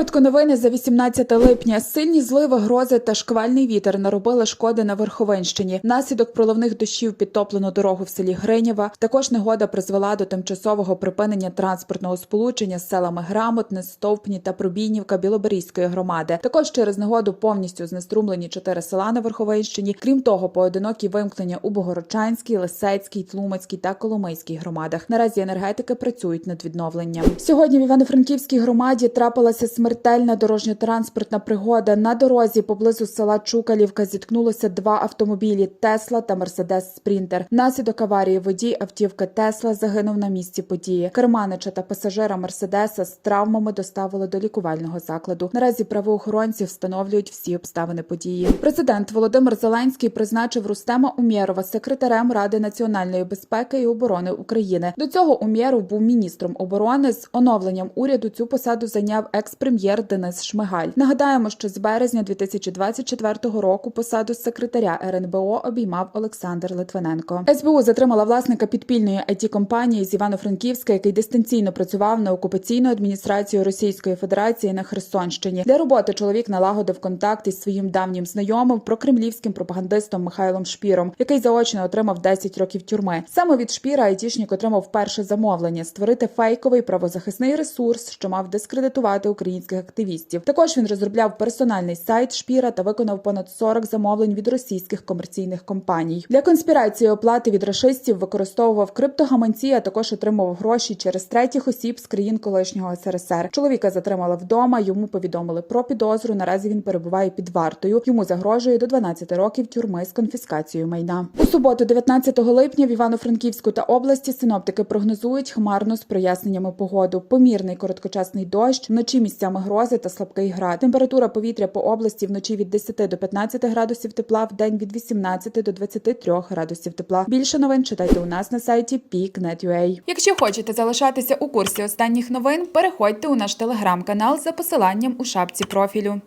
Коротко новини за 18 липня. Сильні зливи, грози та шквальний вітер наробили шкоди на Верховинщині. Внаслідок проливних дощів підтоплено дорогу в селі Гринява. Також негода призвела до тимчасового припинення транспортного сполучення з селами Грамотне, Стовпні та Пробійнівка Білоберізької громади. Також через негоду повністю знеструмлені чотири села на Верховинщині. Крім того, поодинокі вимкнення у Богородчанській, Лисецькій, Тлумацькій та Коломийській громадах. Наразі енергетики працюють над відновленням. Сьогодні в Івано-Франківській громаді трапилася смертельна дорожньо-транспортна пригода. На дорозі поблизу села Чукалівка зіткнулося два автомобілі Тесла та Мерседес Спрінтер. Внаслідок аварії водій автівки Тесла загинув на місці події. Керманича та пасажира Мерседеса з травмами доставили до лікувального закладу. Наразі правоохоронці встановлюють всі обставини події. Президент Володимир Зеленський призначив Рустема Умєрова секретарем Ради національної безпеки і оборони України. До цього Умєров був міністром оборони. З оновленням уряду цю посаду зайняв екс-прем'єр Денис Шмигаль. Нагадаємо, що з березня 2024 року посаду секретаря РНБО обіймав Олександр Литвиненко. СБУ затримала власника підпільної it компанії з Івано-Франківська, який дистанційно працював на окупаційну адміністрацію Російської Федерації на Херсонщині. Для роботи чоловік налагодив контакт із своїм давнім знайомим прокремлівським пропагандистом Михайлом Шпіром, який заочно отримав 10 років тюрми. Саме від Шпіра айтішник отримав перше замовлення створити фейковий правозахисний ресурс, що мав дискредитувати українських активістів. Також він розробляв персональний сайт Шпіра та виконав понад 40 замовлень від російських комерційних компаній. Для конспірації оплати від рашистів використовував криптогаманці, а також отримував гроші через третіх осіб з країн колишнього СРСР. Чоловіка затримали вдома. Йому повідомили про підозру. Наразі він перебуває під вартою. Йому загрожує до 12 років тюрми з конфіскацією майна. У суботу, 19 липня, в Івано-Франківську та області синоптики прогнозують хмарну з проясненнями погоду. Помірний короткочасний дощ, вночі місцями грози та слабкий град. Температура повітря по області вночі від 10 до 15 градусів тепла, в день від 18 до 23 градусів тепла. Більше новин читайте у нас на сайті peak.net.ua. Якщо хочете залишатися у курсі останніх новин, переходьте у наш телеграм-канал за посиланням у шапці профілю.